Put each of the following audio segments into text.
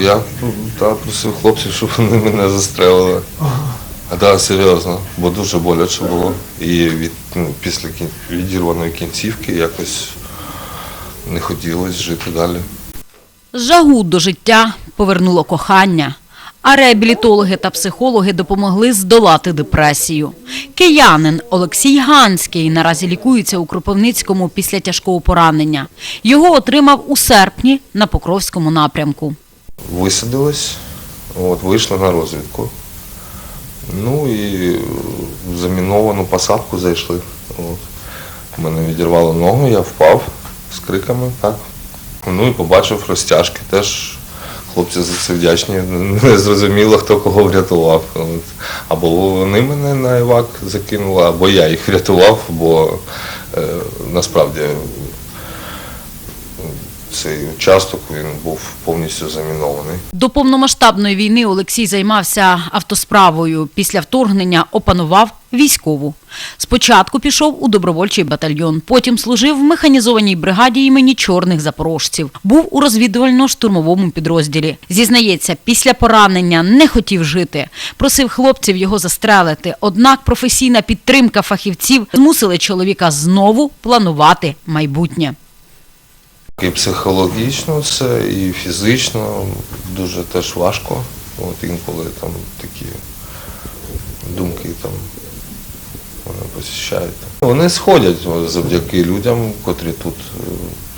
Я та, просив хлопців, щоб вони мене застрелили. А так, серйозно, бо дуже боляче було. І від, ну, після відірваної кінцівки якось не хотілося жити далі. Жагу до життя повернуло кохання, а реабілітологи та психологи допомогли здолати депресію. Киянин Олексій Ганський наразі лікується у Кропивницькому після тяжкого поранення. Його отримав у серпні на Покровському напрямку. Висадились, от, вийшли на розвідку. Ну і в заміновану посадку зайшли. От. Мене відірвало ногу, я впав з криками, так. Ну і побачив розтяжки теж. Хлопці за це вдячні. Не зрозуміло, хто кого врятував. От. Або вони мене на івак закинули, або я їх врятував, бо е, насправді цей участок він був повністю замінований. До повномасштабної війни Олексій займався автосправою. Після вторгнення опанував військову. Спочатку пішов у добровольчий батальйон, потім служив в механізованій бригаді імені чорних запорожців. Був у розвідувально-штурмовому підрозділі. Зізнається, після поранення не хотів жити. Просив хлопців його застрелити. Однак професійна підтримка фахівців змусили чоловіка знову планувати майбутнє. І психологічно це, і фізично дуже теж важко. От інколи там такі думки там мене посіщають. Вони сходять завдяки людям, котрі тут е,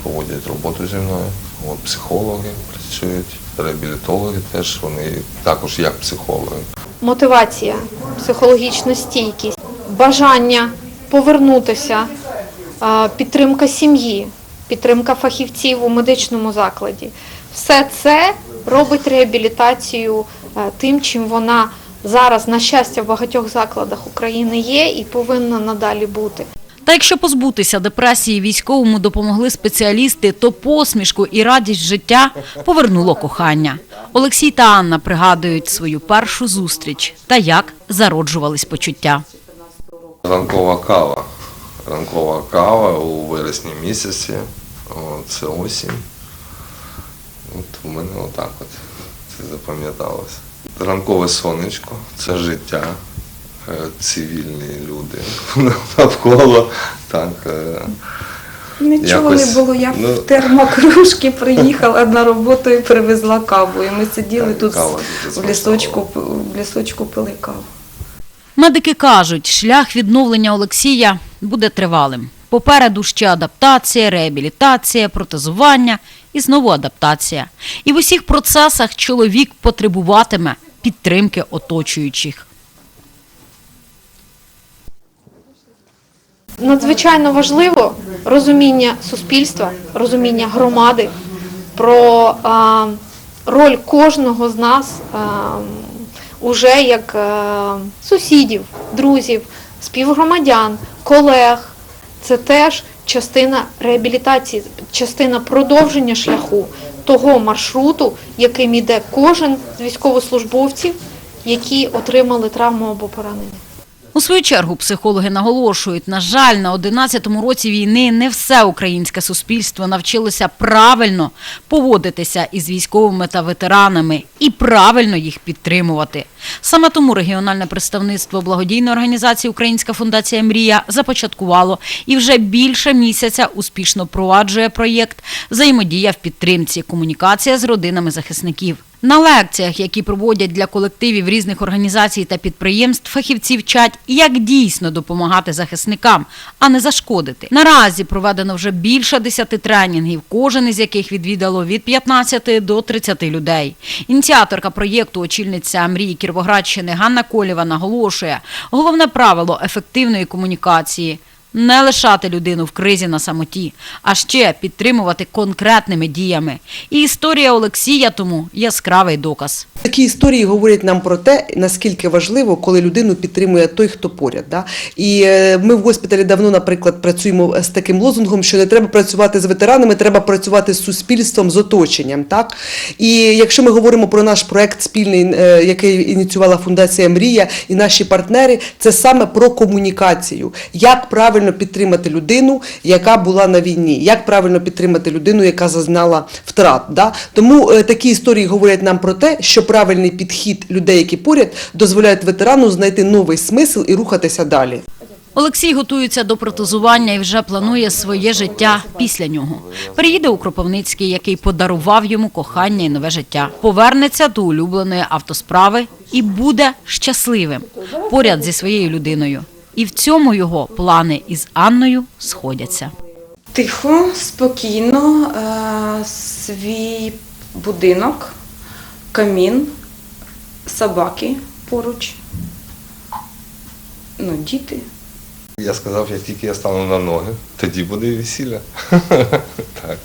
проводять роботу зі мною. От психологи працюють, реабілітологи теж, вони також як психологи. мотивація, психологічна стійкість, бажання повернутися, підтримка сім'ї, підтримка фахівців у медичному закладі. Все це робить реабілітацію е, тим, чим вона зараз, на щастя, в багатьох закладах України є і повинна надалі бути. Та якщо позбутися депресії військовому допомогли спеціалісти, то посмішку і радість життя повернуло кохання. Олексій та Анна пригадують свою першу зустріч та як зароджувались почуття. Ранкова кава. Ранкова кава у вересні місяці. О, Це осінь. От у мене отак от це запам'яталося. Ранкове сонечко це життя, е, цивільні люди навколо. Так, е, Нічого Якось, не було. Я ну- в термокружки приїхала на роботу і привезла каву. І ми сиділи Так, тут кава в лісочку, в лісочку пили каву. Медики кажуть, шлях відновлення Олексія буде тривалим. Попереду ще адаптація, реабілітація, протезування і знову адаптація. І в усіх процесах чоловік потребуватиме підтримки оточуючих. Надзвичайно важливо розуміння суспільства, розуміння громади про а, роль кожного з нас а, уже як а, сусідів, друзів, співгромадян, колег. Це теж частина реабілітації, частина продовження шляху того маршруту, яким іде кожен з військовослужбовців, які отримали травму або поранення. У свою чергу психологи наголошують, на жаль, на 11-му році війни не все українське суспільство навчилося правильно поводитися із військовими та ветеранами і правильно їх підтримувати. Саме тому регіональне представництво благодійної організації Українська фундація Мрія започаткувало і вже більше місяця успішно проваджує проєкт Взаємодія в підтримці, комунікація з родинами захисників. На лекціях, які проводять для колективів різних організацій та підприємств, фахівці вчать, як дійсно допомагати захисникам, а не зашкодити. Наразі проведено вже більше 10 тренінгів, кожен із яких відвідало від 15 до 30 людей. Ініціаторка проєкту, очільниця мрії Кіровоградщини Ганна Колєва наголошує, головне правило ефективної комунікації – не лишати людину в кризі на самоті, а ще підтримувати конкретними діями. І історія Олексія тому яскравий доказ. Такі історії говорять нам про те, наскільки важливо, коли людину підтримує той, хто поряд. Да? І е, ми в госпіталі давно, наприклад, працюємо з таким лозунгом, що не треба працювати з ветеранами, треба працювати з суспільством, з оточенням. Так? І якщо ми говоримо про наш проект спільний, е, який ініціювала фундація Мрія і наші партнери, це саме про комунікацію, як правильно правильно підтримати людину, яка була на війні, як правильно підтримати людину, яка зазнала втрат. Да? Тому е, такі історії говорять нам про те, що правильний підхід людей, які поряд, дозволяють ветерану знайти новий смисл і рухатися далі. Олексій готується до протезування і вже планує своє життя після нього. Приїде у Кропивницький, який подарував йому кохання і нове життя. Повернеться до улюбленої автосправи і буде щасливим поряд зі своєю людиною. І в цьому його плани із Анною сходяться. Тихо, спокійно, е, свій будинок, камін, собаки поруч, ну, діти. Я сказав, як тільки я стану на ноги, тоді буде весілля. так.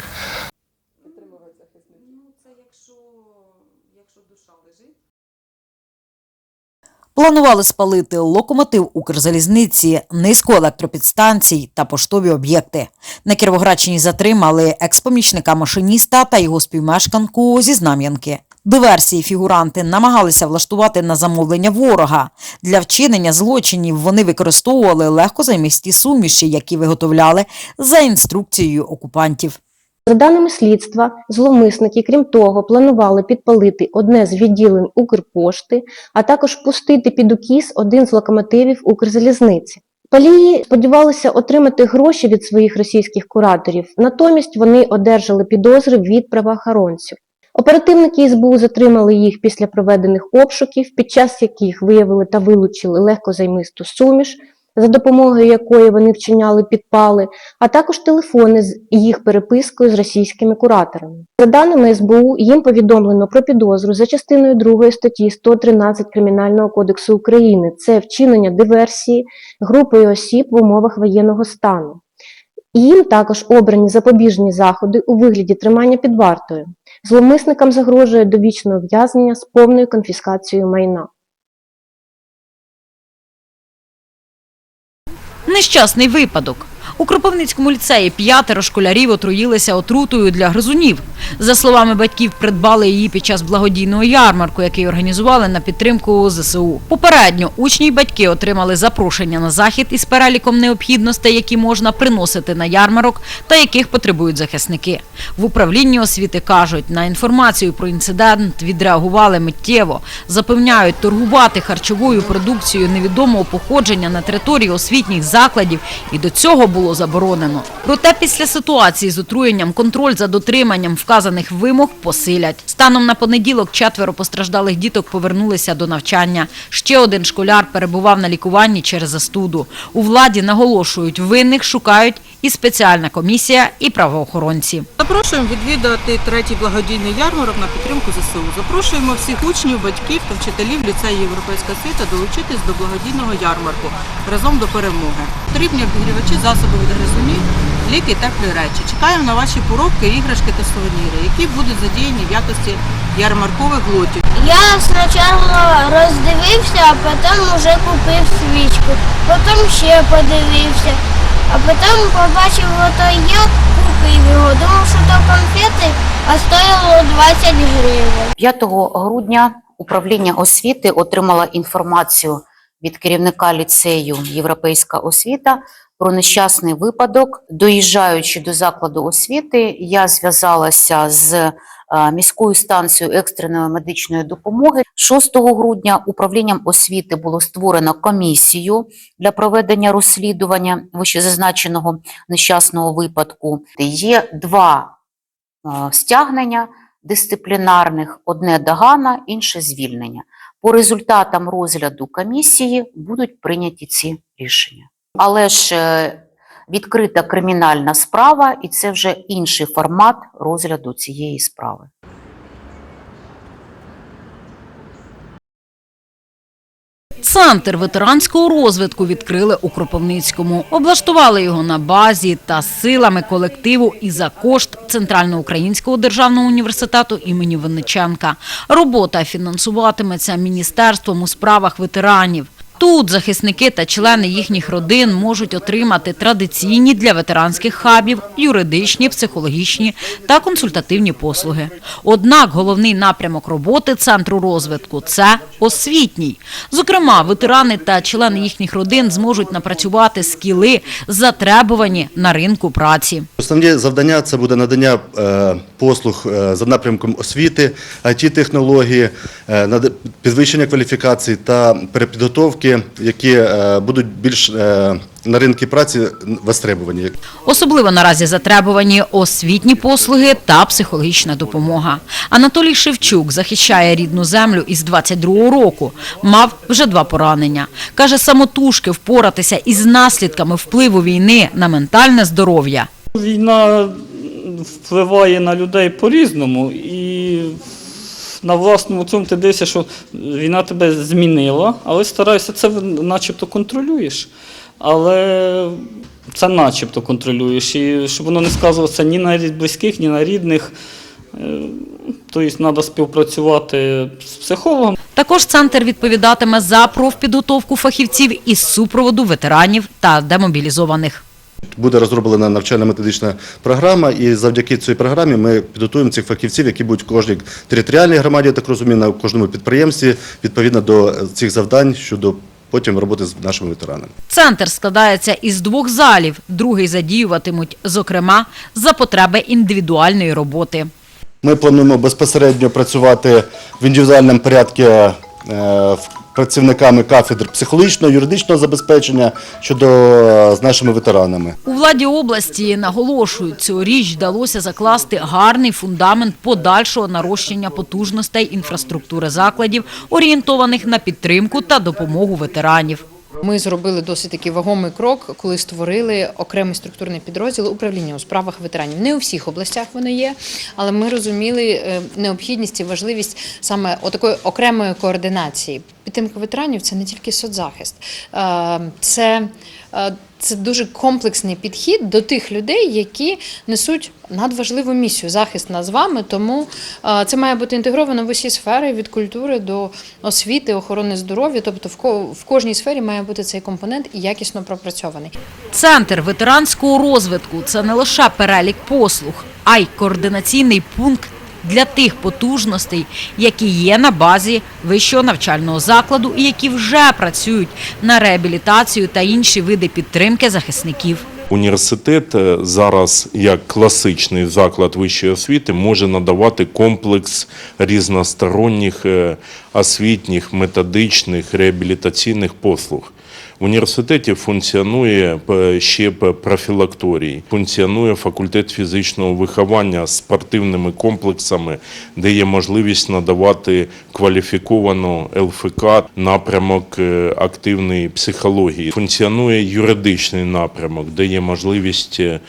Планували спалити локомотив Укрзалізниці, низку електропідстанцій та поштові об'єкти. На Кіровоградщині затримали експомічника машиніста та його співмешканку зі Знам'янки. Диверсії фігуранти намагалися влаштувати на замовлення ворога. Для вчинення злочинів вони використовували легкозаймисті суміші, які виготовляли за інструкцією окупантів. За даними слідства, зловмисники, крім того, планували підпалити одне з відділень Укрпошти, а також пустити під укіс один з локомотивів Укрзалізниці. Палії сподівалися отримати гроші від своїх російських кураторів, натомість вони одержали підозри від правоохоронців. Оперативники СБУ затримали їх після проведених обшуків, під час яких виявили та вилучили легкозаймисту суміш, за допомогою якої вони вчиняли підпали, а також телефони з їх перепискою з російськими кураторами. За даними СБУ, їм повідомлено про підозру за частиною 2 статті 113 Кримінального кодексу України. Це вчинення диверсії групою осіб в умовах воєнного стану. Їм також обрані запобіжні заходи у вигляді тримання під вартою. Зловмисникам загрожує довічне ув'язнення з повною конфіскацією майна. Нещасний випадок. У Кропивницькому ліцеї п'ятеро школярів отруїлися отрутою для гризунів. За словами батьків, придбали її під час благодійного ярмарку, який організували на підтримку ЗСУ. Попередньо учні й батьки отримали запрошення на захід із переліком необхідностей, які можна приносити на ярмарок та яких потребують захисники. В управлінні освіти кажуть, на інформацію про інцидент відреагували миттєво. Запевняють, торгувати харчовою продукцією невідомого походження на території освітніх закладів і до цього було заборонено. Проте після ситуації з отруєнням контроль за дотриманням вказаних вимог посилять. Станом на понеділок четверо постраждалих діток повернулися до навчання. Ще один школяр перебував на лікуванні через застуду. У владі наголошують, винних шукають і спеціальна комісія, і правоохоронці. Запрошуємо відвідати третій благодійний ярмарок на підтримку ЗСУ. Запрошуємо всіх учнів, батьків та вчителів ліцею Європейська світа долучитись до благодійного ярмарку разом до перемоги. Потрібні обігрівачі, засоби від гризунів, ліки, теплі речі. Чекаємо на ваші поробки, іграшки та сувеніри, які будуть задіяні в якості ярмаркових лотів. Я спочатку роздивився, а потім вже купив свічку, потім ще подивився, а потім побачив ото я, купив його. Думав, що то конфети, а стоїло 20 гривень. 5 грудня управління освіти отримало інформацію від керівника ліцею Європейська освіта про нещасний випадок. Доїжджаючи до закладу освіти, я зв'язалася з е, міською станцією екстреної медичної допомоги. 6 грудня управлінням освіти було створено комісію для проведення розслідування вищезазначеного нещасного випадку. Є два е, стягнення дисциплінарних, одне догана, інше звільнення. По результатам розгляду комісії будуть прийняті ці рішення. Але ж е, відкрита кримінальна справа, і це вже інший формат розгляду цієї справи. Центр ветеранського розвитку відкрили у Кропивницькому. Облаштували його на базі та силами колективу і за кошт Центральноукраїнського державного університету імені Винниченка. Робота фінансуватиметься Міністерством у справах ветеранів. Тут захисники та члени їхніх родин можуть отримати традиційні для ветеранських хабів юридичні, психологічні та консультативні послуги. Однак головний напрямок роботи центру розвитку це освітній. Зокрема, ветерани та члени їхніх родин зможуть напрацювати скіли, затребувані на ринку праці. Основні завдання це буде надання е, послуг е, за напрямком освіти, IT-технології, е, підвищення кваліфікацій та перепідготовки, які е, будуть більш е, на ринку праці востребовані. Особливо наразі затребувані освітні послуги та психологічна допомога. Анатолій Шевчук захищає рідну землю із 22-го року. Мав вже два поранення. Каже, самотужки впоратися із наслідками впливу війни на ментальне здоров'я. Війна впливає на людей по-різному, і на власному цьому ти дивишся, що війна тебе змінила, але стараєшся це начебто контролюєш. Але це начебто контролюєш. І щоб воно не сказувалося ні на близьких, ні на рідних. Е, Тобто треба співпрацювати з психологом. Також центр відповідатиме за профпідготовку фахівців із супроводу ветеранів та демобілізованих. Буде розроблена навчально-методична програма, і завдяки цій програмі ми підготуємо цих фахівців, які будуть в кожній територіальній громаді, я так розумію, на кожному підприємстві, відповідно до цих завдань щодо потім роботи з нашими ветеранами. Центр складається із двох залів. Другий задіюватимуть, зокрема, за потреби індивідуальної роботи. Ми плануємо безпосередньо працювати в індивідуальному порядку е, в- працівниками кафедр психологічного, юридичного забезпечення щодо е, з нашими ветеранами. У владі області наголошують, цьогоріч вдалося закласти гарний фундамент подальшого нарощення потужностей інфраструктури закладів, орієнтованих на підтримку та допомогу ветеранів. Ми зробили досить такий вагомий крок, коли створили окремий структурний підрозділ управління у справах ветеранів. Не у всіх областях вони є, але ми розуміли е, необхідність і важливість саме отакої окремої координації. Підтримка ветеранів це не тільки соцзахист, Е, це, е, це дуже комплексний підхід до тих людей, які несуть надважливу місію захист над вами. Тому е, це має бути інтегровано в усі сфери від культури до освіти, охорони здоров'я. Тобто в кожній сфері має бути цей компонент і якісно пропрацьований. Центр ветеранського розвитку це не лише перелік послуг, а й координаційний пункт для тих потужностей, які є на базі вищого навчального закладу і які вже працюють на реабілітацію та інші види підтримки захисників. Університет е, зараз, як класичний заклад вищої освіти, може надавати комплекс різносторонніх е, освітніх, методичних, реабілітаційних послуг. В університеті функціонує е, ще п- профілакторій, функціонує факультет фізичного виховання з спортивними комплексами, де є можливість надавати кваліфіковану ЛФК напрямок е, активної психології. Функціонує юридичний напрямок, де є можливість е,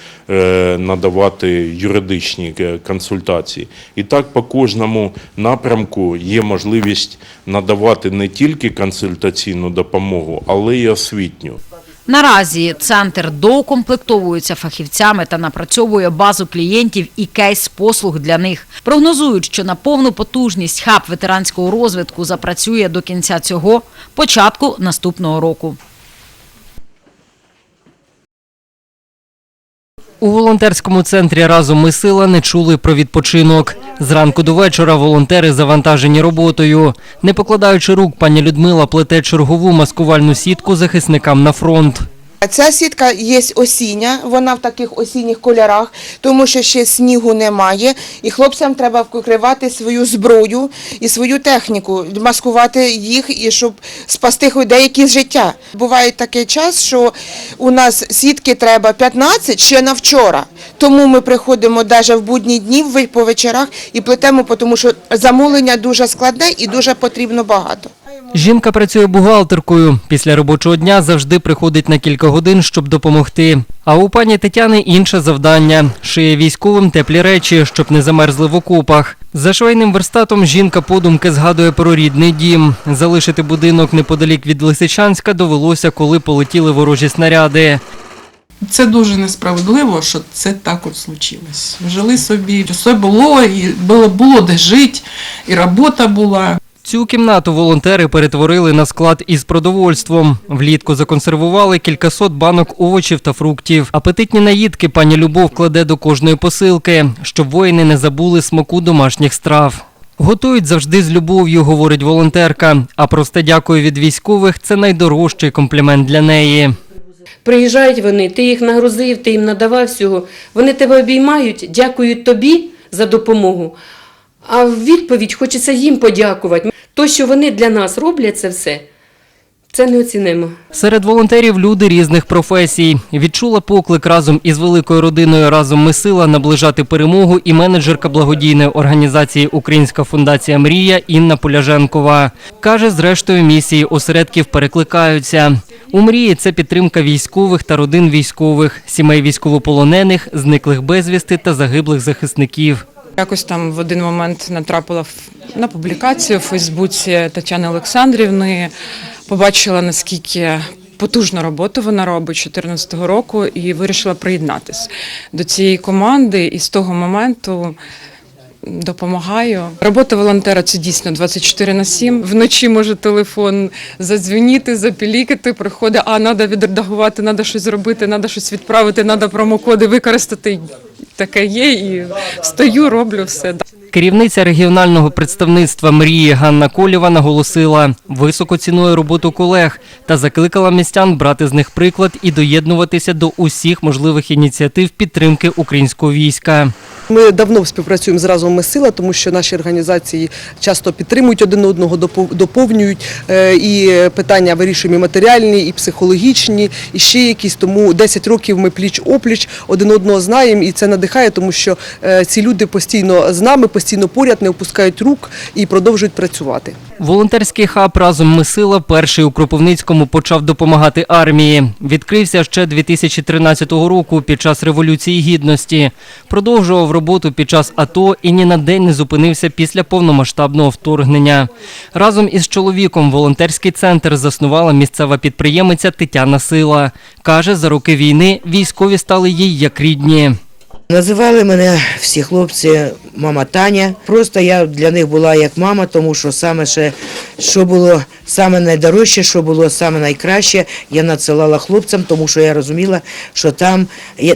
надавати юридичні консультації. І так по кожному напрямку є можливість надавати не тільки консультаційну допомогу, але й освітню. Наразі центр доукомплектовується фахівцями та напрацьовує базу клієнтів і кейс послуг для них. Прогнозують, що на повну потужність хаб ветеранського розвитку запрацює до кінця цього, початку наступного року. У волонтерському центрі разом ми сила не чули про відпочинок. Зранку до вечора волонтери завантажені роботою. Не покладаючи рук, пані Людмила плете чергову маскувальну сітку захисникам на фронт. Ця сітка є осіння, вона в таких осінніх кольорах, тому що ще снігу немає, і хлопцям треба вкривати свою зброю і свою техніку, маскувати їх і щоб спасти хоч деякі життя. Буває такий час, що у нас сітки треба 15 ще на вчора. Тому ми приходимо навіть в будні дні по вечорах і плетемо, тому що замовлення дуже складне і дуже потрібно багато. Жінка працює бухгалтеркою. Після робочого дня завжди приходить на кілька годин, щоб допомогти. А у пані Тетяни інше завдання шиє військовим теплі речі, щоб не замерзли в окопах. За швейним верстатом жінка подумки згадує про рідний дім. Залишити будинок неподалік від Лисичанська довелося, коли полетіли ворожі снаряди. Це дуже несправедливо, що це так от случилось. Жили собі, все було, і було, було де жити, і робота була. Цю кімнату волонтери перетворили на склад із продовольством. Влітку законсервували кількасот банок овочів та фруктів. Апетитні наїдки пані Любов кладе до кожної посилки, щоб воїни не забули смаку домашніх страв. Готують завжди з любов'ю, говорить волонтерка. А просте дякую від військових це найдорожчий комплімент для неї. Приїжджають вони, ти їх нагрузив, ти їм надавав всього. Вони тебе обіймають, дякують тобі за допомогу. А в відповідь хочеться їм подякувати. То, що вони для нас роблять це все, це неоцінимо. Серед волонтерів люди різних професій. Відчула поклик разом із великою родиною Разом ми сила наближати перемогу і менеджерка благодійної організації Українська фундація Мрія Інна Поляженкова. Каже, зрештою місії осередків перекликаються. У мрії це підтримка військових та родин військових, сімей військовополонених, зниклих безвісти та загиблих захисників. Якось там в один момент натрапила на публікацію в Фейсбуці Тетяни Олександрівни, побачила наскільки потужну роботу вона робить 2014 року і вирішила приєднатись до цієї команди. І з того моменту допомагаю. Робота волонтера це дійсно 24 на 7. Вночі може телефон задзвеніти, запілікати, приходить, а треба відредагувати, треба щось зробити, треба щось відправити, треба промокоди використати. Таке є, і стою, роблю все. Керівниця регіонального представництва мрії Ганна Колєва наголосила, високо цінує роботу колег та закликала містян брати з них приклад і доєднуватися до усіх можливих ініціатив підтримки українського війська. Ми давно співпрацюємо з разом ми сила, тому що наші організації часто підтримують один одного, доповнюють е, і питання вирішуємо і матеріальні, і психологічні, і ще якісь. Тому 10 років ми пліч опліч один одного знаємо, і це надихає, тому що е, ці люди постійно з нами, постійно поряд, не опускають рук і продовжують працювати. Волонтерський хаб разом ми сила перший у Кропивницькому почав допомагати армії. Відкрився ще 2013 року під час революції гідності. Продовжував роботу під час АТО і ні на день не зупинився після повномасштабного вторгнення. Разом із чоловіком волонтерський центр заснувала місцева підприємиця Тетяна Сила. каже, за роки війни військові стали їй як рідні. Називали мене всі хлопці мама Таня. Просто я для них була як мама, тому що саме ще, що було саме найдорожче, що було саме найкраще, я надсилала хлопцям, тому що я розуміла, що там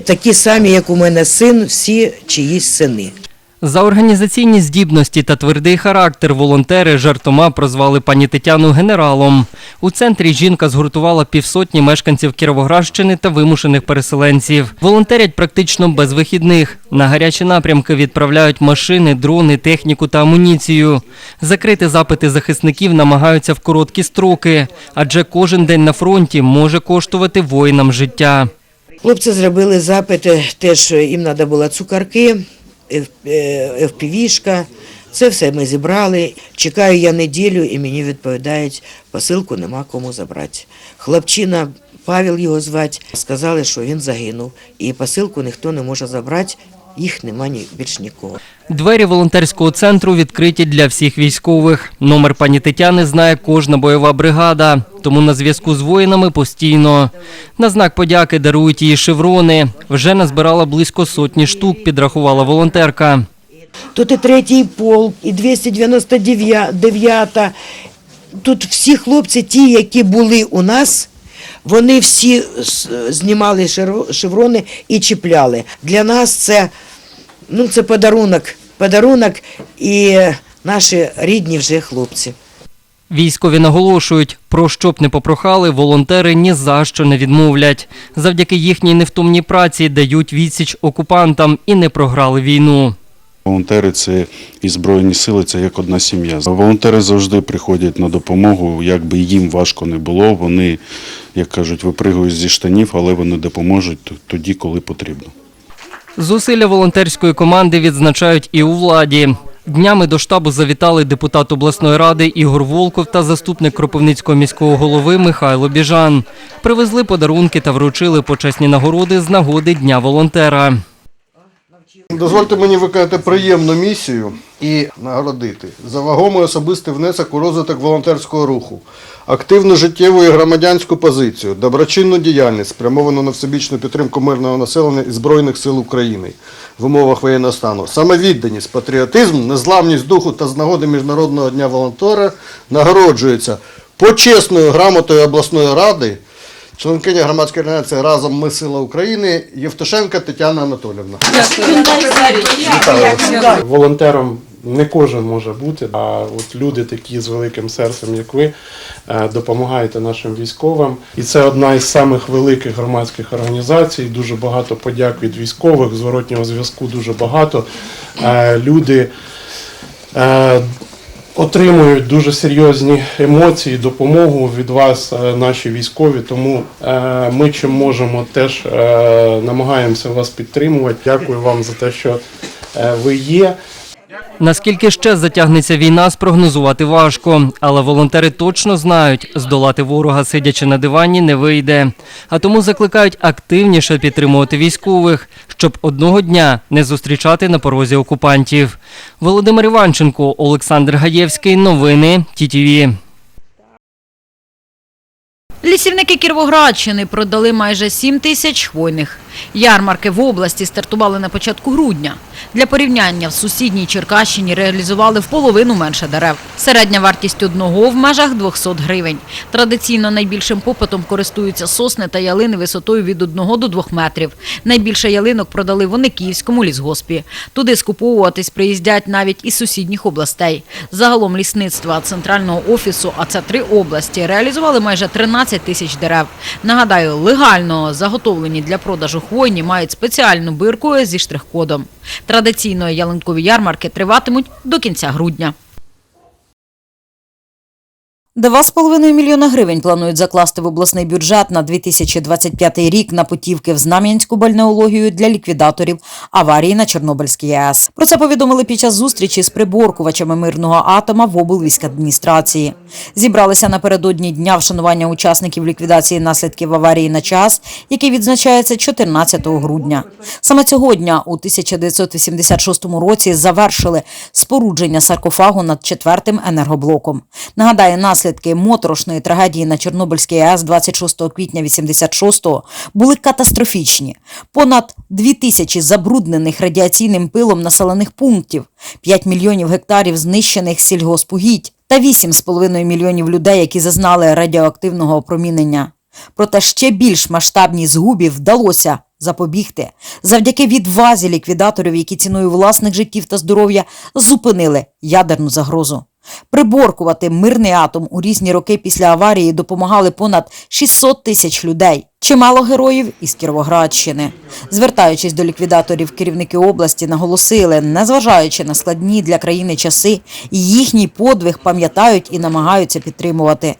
такі самі, як у мене син, всі чиїсь сини. За організаційні здібності та твердий характер волонтери жартома прозвали пані Тетяну генералом. У центрі жінка згуртувала півсотні мешканців Кіровоградщини та вимушених переселенців. Волонтерять практично без вихідних. На гарячі напрямки відправляють машини, дрони, техніку та амуніцію. Закрити запити захисників намагаються в короткі строки, адже кожен день на фронті може коштувати воїнам життя. Хлопці зробили запити, теж їм треба було цукарки, FPV-шка. Це все ми зібрали. Чекаю я неділю і мені відповідають, посилку нема кому забрати. Хлопчина, Павел його звати, сказали, що він загинув. І посилку ніхто не може забрати, їх нема більш нікого. Двері волонтерського центру відкриті для всіх військових. Номер пані Тетяни знає кожна бойова бригада, тому на зв'язку з воїнами постійно. На знак подяки дарують їй шеврони. Вже назбирала близько сотні штук, підрахувала волонтерка. Тут і третій полк, і 299. Тут всі хлопці, ті, які були у нас, вони всі знімали шеврони і чіпляли. Для нас це, ну, це подарунок, подарунок і наші рідні вже хлопці. Військові наголошують, про що б не попрохали, волонтери ні за що не відмовлять. Завдяки їхній невтомній праці дають відсіч окупантам і не програли війну. Волонтери це і Збройні сили, це як одна сім'я. Волонтери завжди приходять на допомогу, як би їм важко не було. Вони, як кажуть, випригують зі штанів, але вони допоможуть тоді, коли потрібно. Зусилля волонтерської команди відзначають і у владі. Днями до штабу завітали депутат обласної ради Ігор Волков та заступник Кропивницького міського голови Михайло Біжан. Привезли подарунки та вручили почесні нагороди з нагоди Дня волонтера. Дозвольте мені виконати приємну місію і нагородити за вагомий особистий внесок у розвиток волонтерського руху, активну життєву і громадянську позицію, доброчинну діяльність, спрямовану на всебічну підтримку мирного населення і Збройних сил України в умовах воєнного стану, самовідданість, патріотизм, незламність духу та з нагоди Міжнародного дня волонтера нагороджується почесною грамотою обласної ради. Членкиня громадської організації Разом ми сила України Євтушенка Тетяна Анатолівна. Волонтером не кожен може бути, а от люди такі з великим серцем, як ви, е, допомагаєте нашим військовим. І це одна із самих великих громадських організацій. Дуже багато подяк від військових, зворотнього зв'язку дуже багато. Е, Люди е, отримують дуже серйозні емоції, допомогу від вас, е, наші військові. Тому е, ми чим можемо теж е, намагаємося вас підтримувати. Дякую вам за те, що ви є. Наскільки ще затягнеться війна, спрогнозувати важко, але волонтери точно знають, здолати ворога, сидячи на дивані, не вийде. А тому закликають активніше підтримувати військових, щоб одного дня не зустрічати на порозі окупантів. Володимир Іванченко, Олександр Гаєвський. Новини ТІТІВІ. Лісівники Кіровоградщини продали майже 7 тисяч хвойних. Ярмарки в області стартували на початку грудня. Для порівняння в сусідній Черкащині реалізували в половину менше дерев. Середня вартість одного в межах 200 гривень. Традиційно найбільшим попитом користуються сосни та ялини висотою від 1 до 2 метрів. Найбільше ялинок продали в Ониківському лісгоспі. Туди скуповуватись приїздять навіть із сусідніх областей. Загалом лісництва центрального офісу, а це три області, реалізували майже 13 тисяч дерев. Нагадаю, легально заготовлені для продажу хвойні мають спеціальну бирку зі штрих-кодом. Традиційно ялинкові ярмарки триватимуть до кінця грудня. Два з половиною мільйона гривень планують закласти в обласний бюджет на 2025 рік на путівки в Знам'янську бальнеологію для ліквідаторів аварії на Чорнобильській АЕС. Про це повідомили під час зустрічі з приборкувачами мирного атома в облвійськадміністрації. Зібралися напередодні дня вшанування учасників ліквідації наслідків аварії на час, який відзначається 14 грудня. Саме цього дня у 1986 році завершили спорудження саркофагу над четвертим енергоблоком. Нагадаю, наслідки моторошної трагедії на Чорнобильській АЕС 26 квітня 86-го були катастрофічні. Понад дві тисячі забруднених радіаційним пилом населених пунктів, 5 мільйонів гектарів знищених сільгоспугідь та 8,5 мільйонів людей, які зазнали радіоактивного опромінення. Проте ще більш масштабній згубі вдалося запобігти завдяки відвазі ліквідаторів, які ціною власних життів та здоров'я зупинили ядерну загрозу. Приборкувати мирний атом у різні роки після аварії допомагали понад 600 тисяч людей. Чимало героїв із Кіровоградщини. Звертаючись до ліквідаторів, керівники області наголосили, незважаючи на складні для країни часи, їхній подвиг пам'ятають і намагаються підтримувати.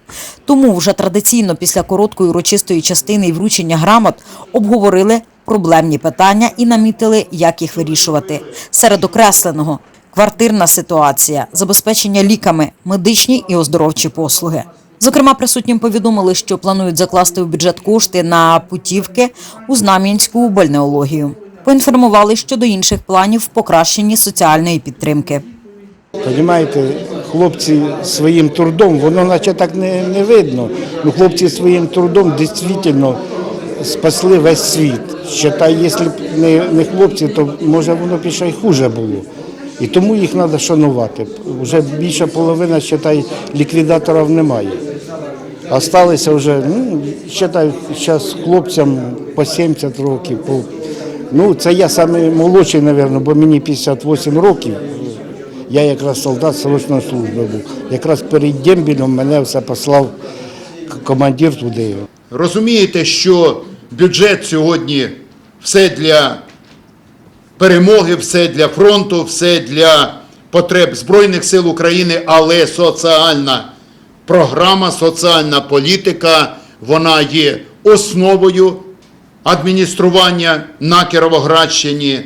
Тому вже традиційно після короткої урочистої частини і вручення грамот обговорили проблемні питання і намітили, як їх вирішувати. Серед окресленого квартирна ситуація, забезпечення ліками, медичні і оздоровчі послуги. Зокрема, присутнім повідомили, що планують закласти у бюджет кошти на путівки у Знам'янську бальнеологію. Поінформували щодо інших планів в покращенні соціальної підтримки. Понімаєте, хлопці своїм трудом, воно наче так не, не видно. Ну, хлопці своїм трудом дійсно спасли весь світ. Считай, якщо б не, не хлопці, то може воно б хуже було. І тому їх треба шанувати. Вже більша половина, считай, ліквідаторів немає. Осталися вже, ну, считай, зараз хлопцям по 70 років. По, ну, це я саме молодший, мабуть, бо мені 58 років. Я якраз солдат срочної служби був. Якраз перед дембілем мене все послав командир туди. Розумієте, що бюджет сьогодні все для перемоги, все для фронту, все для потреб Збройних сил України, але соціальна програма, соціальна політика, вона є основою адміністрування на Кіровоградщині,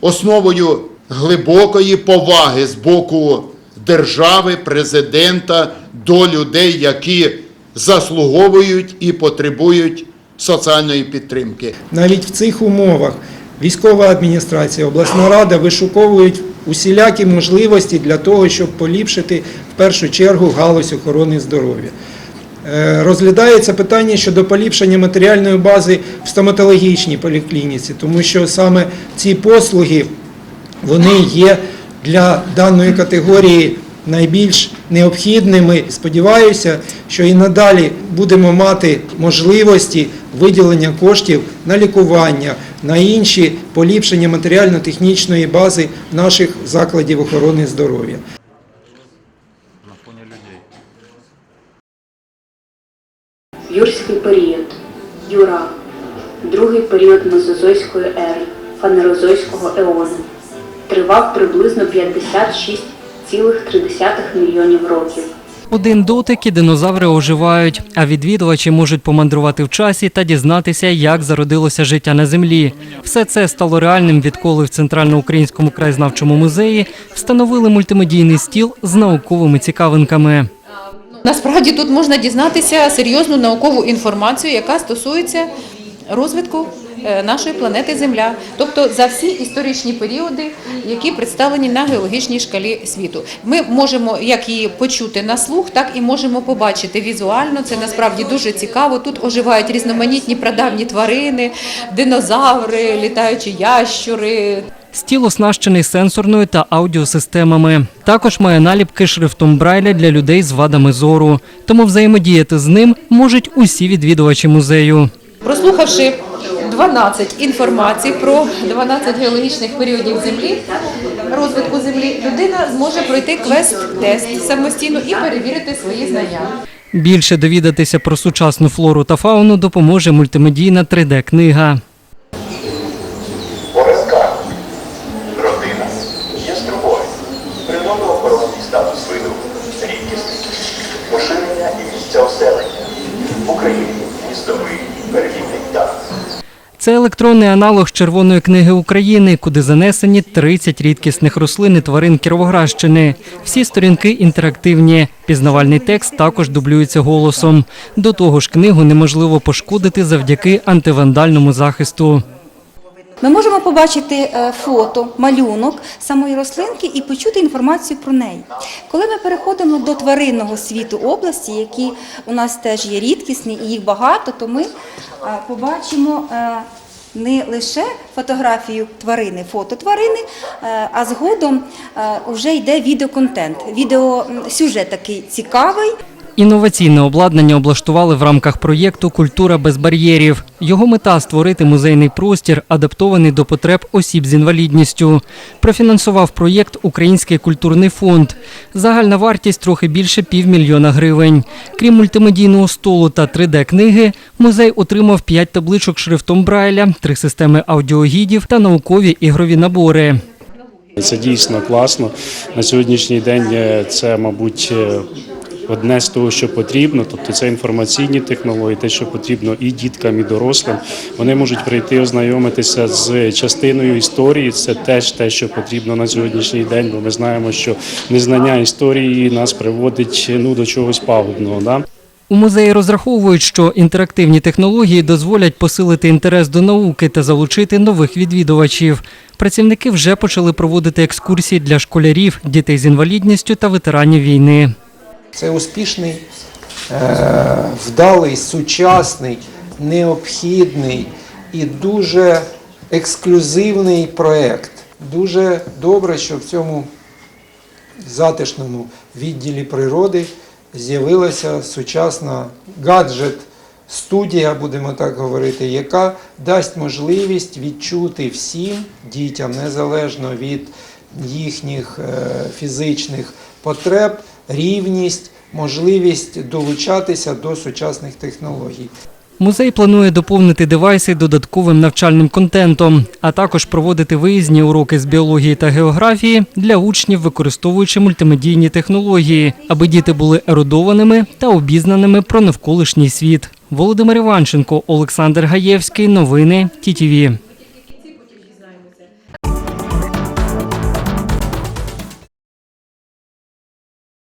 основою глибокої поваги з боку держави, президента до людей, які заслуговують і потребують соціальної підтримки. Навіть в цих умовах військова адміністрація, обласна рада вишуковують усілякі можливості для того, щоб поліпшити в першу чергу галузь охорони здоров'я. Е, Розглядається питання щодо поліпшення матеріальної бази в стоматологічній поліклініці, тому що саме ці послуги вони є для даної категорії найбільш необхідними. Сподіваюся, що і надалі будемо мати можливості виділення коштів на лікування, на інші поліпшення матеріально-технічної бази наших закладів охорони здоров'я. Юрський період. Юра. Другий період Мезозойської ери, фанерозойського еону. Тривав приблизно 56,3 мільйонів років. Один дотик і динозаври оживають, а відвідувачі можуть помандрувати в часі та дізнатися, як зародилося життя на землі. Все це стало реальним, відколи в Центральноукраїнському краєзнавчому музеї встановили мультимедійний стіл з науковими цікавинками. Насправді тут можна дізнатися серйозну наукову інформацію, яка стосується розвитку нашої планети Земля, тобто за всі історичні періоди, які представлені на геологічній шкалі світу. Ми можемо як її почути на слух, так і можемо побачити візуально. Це насправді дуже цікаво. Тут оживають різноманітні прадавні тварини, динозаври, літаючі ящури. Стіл оснащений сенсорною та аудіосистемами. Також має наліпки шрифтом Брайля для людей з вадами зору. Тому взаємодіяти з ним можуть усі відвідувачі музею. Прослухавши 12 інформацій про 12 геологічних періодів Землі, розвитку Землі, людина зможе пройти квест-тест самостійно і перевірити свої знання. Більше довідатися про сучасну флору та фауну допоможе мультимедійна 3D-книга. ОРСК. Родина є струбою. Природоохоронний статус виду. Рідкісний. Поширення і місця оселення. В Україні містовий перехідний птах. Це електронний аналог Червоної книги України, куди занесені 30 рідкісних рослин і тварин Кіровоградщини. Всі сторінки інтерактивні. Пізнавальний текст також дублюється голосом. До того ж, книгу неможливо пошкодити завдяки антивандальному захисту. Ми можемо побачити е, фото, малюнок самої рослинки і почути інформацію про неї. Коли ми переходимо до тваринного світу області, які у нас теж є рідкісні і їх багато, то ми е, побачимо е, не лише фотографію тварини, фото тварини, а згодом вже йде відеоконтент. Відеосюжет такий цікавий. Інноваційне обладнання облаштували в рамках проєкту Культура без бар'єрів. Його мета створити музейний простір, адаптований до потреб осіб з інвалідністю. Профінансував проєкт Український культурний фонд. Загальна вартість трохи більше півмільйона гривень. Крім мультимедійного столу та 3D-книги, музей отримав 5 табличок шрифтом Брайля, три системи аудіогідів та наукові ігрові набори. Це дійсно класно. На сьогоднішній день е, це, мабуть, е, одне з того, що потрібно. Тобто це інформаційні технології, те, що потрібно і діткам, і дорослим. Вони можуть прийти ознайомитися з частиною історії. Це теж те, що потрібно на сьогоднішній день, бо ми знаємо, що незнання історії нас приводить ну, до чогось пагубного. Да? У музеї розраховують, що інтерактивні технології дозволять посилити інтерес до науки та залучити нових відвідувачів. Працівники вже почали проводити екскурсії для школярів, дітей з інвалідністю та ветеранів війни. Це успішний, е, вдалий, сучасний, необхідний і дуже ексклюзивний проєкт. Дуже добре, що в цьому затишному відділі природи з'явилася сучасна гаджет. Студія, будемо так говорити, яка дасть можливість відчути всім дітям, незалежно від їхніх е, фізичних потреб, рівність, можливість долучатися до сучасних технологій. Музей планує доповнити девайси додатковим навчальним контентом, а також проводити виїзні уроки з біології та географії для учнів, використовуючи мультимедійні технології, аби діти були ерудованими та обізнаними про навколишній світ. Володимир Іванченко, Олександр Гаєвський. Новини ТІТІВІ.